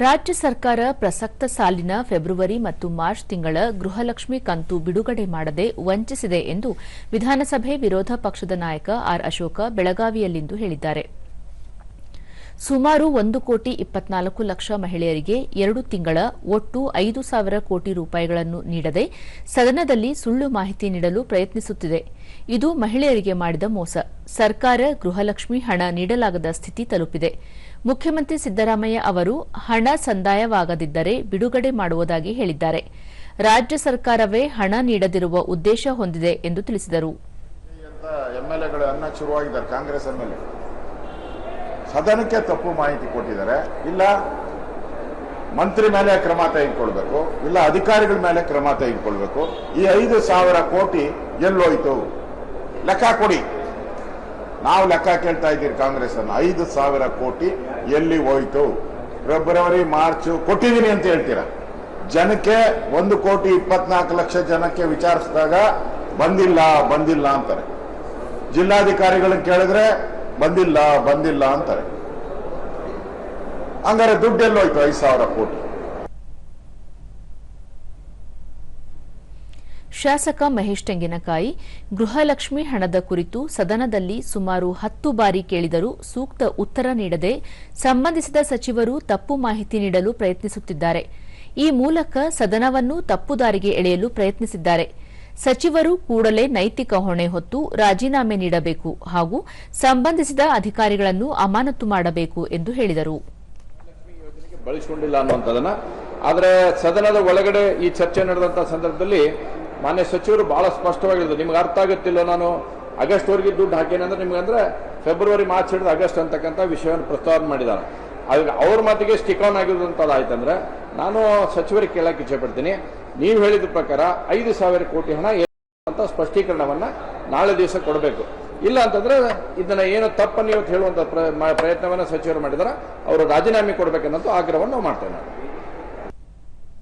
ರಾಜ್ಯ ಸರ್ಕಾರ ಪ್ರಸಕ್ತ ಸಾಲಿನ ಫೆಬ್ರವರಿ ಮತ್ತು ಮಾರ್ಚ್ ತಿಂಗಳ ಗೃಹಲಕ್ಷ್ಮಿ ಕಂತು ಬಿಡುಗಡೆ ಮಾಡದೆ ವಂಚಿಸಿದೆ ಎಂದು ವಿಧಾನಸಭೆ ವಿರೋಧ ಪಕ್ಷದ ನಾಯಕ ಆರ್ ಅಶೋಕ ಬೆಳಗಾವಿಯಲ್ಲಿಂದು ಹೇಳಿದ್ದಾರೆ. ಸುಮಾರು ಒಂದು ಕೋಟಿ ಇಪ್ಪತ್ನಾಲ್ಕು ಲಕ್ಷ ಮಹಿಳೆಯರಿಗೆ ಎರಡು ತಿಂಗಳ ಒಟ್ಟು ಐದು ಸಾವಿರ ಕೋಟಿ ರೂಪಾಯಿಗಳನ್ನು ನೀಡದೆ ಸದನದಲ್ಲಿ ಸುಳ್ಳು ಮಾಹಿತಿ ನೀಡಲು ಪ್ರಯತ್ನಿಸುತ್ತಿದೆ. ಇದು ಮಹಿಳೆಯರಿಗೆ ಮಾಡಿದ ಮೋಸ. ಸರ್ಕಾರ ಗೃಹಲಕ್ಷ್ಮಿ ಹಣ ನೀಡಲಾಗದ ಸ್ಥಿತಿ ತಲುಪಿದೆ. ಮುಖ್ಯಮಂತ್ರಿ ಸಿದ್ದರಾಮಯ್ಯ ಅವರು ಹಣ ಸಂದಾಯವಾಗದಿದ್ದರೆ ಬಿಡುಗಡೆ ಮಾಡುವುದಾಗಿ ಹೇಳಿದ್ದಾರೆ. ರಾಜ್ಯ ಸರ್ಕಾರವೇ ಹಣ ನೀಡದಿರುವ ಉದ್ದೇಶ ಹೊಂದಿದೆ ಎಂದು ತಿಳಿಸಿದರು. ಸದನಕ್ಕೆ ತಪ್ಪು ಮಾಹಿತಿ ಕೊಟ್ಟಿದ್ದಾರೆ. ಇಲ್ಲ, ಮಂತ್ರಿ ಮೇಲೆ ಕ್ರಮ ತೆಗೆದುಕೊಳ್ಬೇಕು, ಇಲ್ಲ ಅಧಿಕಾರಿಗಳ ಮೇಲೆ ಕ್ರಮ ತೆಗೆದುಕೊಳ್ಬೇಕು. ಈ ಐದು ಸಾವಿರ ಕೋಟಿ ಎಲ್ಲೋಯ್ತು. ಲೆಕ್ಕ ಕೊಡಿ. ನಾವು ಲೆಕ್ಕ ಕೇಳ್ತಾ ಇದ್ದೀರಿ ಕಾಂಗ್ರೆಸ್ ಅನ್ನು ಐದು ಸಾವಿರ ಕೋಟಿ ಎಲ್ಲಿ ಹೋಯ್ತು? ಫೆಬ್ರವರಿ, ಮಾರ್ಚ್ ಕೊಟ್ಟಿದ್ದೀನಿ ಅಂತ ಹೇಳ್ತೀರಾ? ಜನಕ್ಕೆ ಒಂದು ಕೋಟಿ ಇಪ್ಪತ್ನಾಲ್ಕು ಲಕ್ಷ ಜನಕ್ಕೆ ವಿಚಾರಿಸಿದಾಗ ಬಂದಿಲ್ಲ ಬಂದಿಲ್ಲ ಅಂತಾರೆ. ಜಿಲ್ಲಾಧಿಕಾರಿಗಳನ್ನ ಕೇಳಿದ್ರೆ ಬಂದಿಲ್ಲ ಬಂದಿಲ್ಲ ಅಂತಾರೆ. ಹಂಗಾರೆ ದುಡ್ಡು ಎಲ್ಲೋಯ್ತು ಐದು ಸಾವಿರ ಕೋಟಿ. ಶಾಸಕ ಮಹೇಶ್ ತೆಂಗಿನಕಾಯಿ, ಗೃಹಲಕ್ಷ್ಮಿ ಹಣದ ಕುರಿತು ಸದನದಲ್ಲಿ ಸುಮಾರು ಹತ್ತು ಬಾರಿ ಕೇಳಿದರೂ ಸೂಕ್ತ ಉತ್ತರ ನೀಡದೆ ಸಂಬಂಧಿಸಿದ ಸಚಿವರು ತಪ್ಪು ಮಾಹಿತಿ ನೀಡಲು ಪ್ರಯತ್ನಿಸುತ್ತಿದ್ದಾರೆ. ಈ ಮೂಲಕ ಸದನವನ್ನು ತಪ್ಪುದಾರಿಗೆ ಎಳೆಯಲು ಪ್ರಯತ್ನಿಸಿದ್ದಾರೆ. ಸಚಿವರು ಕೂಡಲೇ ನೈತಿಕ ಹೊಣೆ ಹೊತ್ತು ರಾಜೀನಾಮೆ ನೀಡಬೇಕು ಹಾಗೂ ಸಂಬಂಧಿಸಿದ ಅಧಿಕಾರಿಗಳನ್ನು ಅಮಾನತು ಮಾಡಬೇಕು ಎಂದು ಹೇಳಿದರು. ಬಳಸಿಕೊಂಡಿಲ್ಲ ಅನ್ನುವಂಥದ್ದನ್ನ. ಆದರೆ ಸದನದ ಒಳಗಡೆ ಈ ಚರ್ಚೆ ನಡೆದಂಥ ಸಂದರ್ಭದಲ್ಲಿ ಮಾನ್ಯ ಸಚಿವರು ಬಹಳ ಸ್ಪಷ್ಟವಾಗಿರೋದು. ನಿಮ್ಗೆ ಅರ್ಥ ಆಗುತ್ತಿಲ್ಲ ನಾನು ಆಗಸ್ಟ್ ವರೆಗೆ ದುಡ್ಡು ಹಾಕೇನೆ ಅಂದ್ರೆ ನಿಮ್ಗೆ ಅಂದ್ರೆ ಫೆಬ್ರವರಿ, ಮಾರ್ಚ್ ಹಿಡಿದು ಆಗಸ್ಟ್ ಅಂತಕ್ಕಂಥ ವಿಷಯವನ್ನು ಪ್ರಸ್ತಾವನೆ ಮಾಡಿದ್ದಾರೆ. ಆಗ ಅವ್ರ ಮಾತಿಗೆ ಸ್ಟಿಕ್ ಆನ್ ಆಗಿರುವಂಥದ್ದು ಆಯ್ತಂದ್ರೆ, ನಾನು ಸಚಿವರಿಗೆ ಕೇಳಕ್ಕೆ ಇಚ್ಛೆಪಡ್ತೀನಿ. ನೀವು ಹೇಳಿದ ಪ್ರಕಾರ ಐದು ಸಾವಿರ ಕೋಟಿ ಹಣ ಅಂತ ಸ್ಪಷ್ಟೀಕರಣವನ್ನ ನಾಳೆ ದಿವಸ ಕೊಡಬೇಕು. ಇಲ್ಲ ಅಂತಂದ್ರೆ ಇದನ್ನ ಏನು ತಪ್ಪನ್ನು ಇವತ್ತು ಹೇಳುವಂತ ಪ್ರಯತ್ನವನ್ನು ಸಚಿವರು ಮಾಡಿದಾರೆ, ಅವರು ರಾಜೀನಾಮೆ ಕೊಡಬೇಕನ್ನೋದು ಆಗ್ರಹವನ್ನು ನಾವು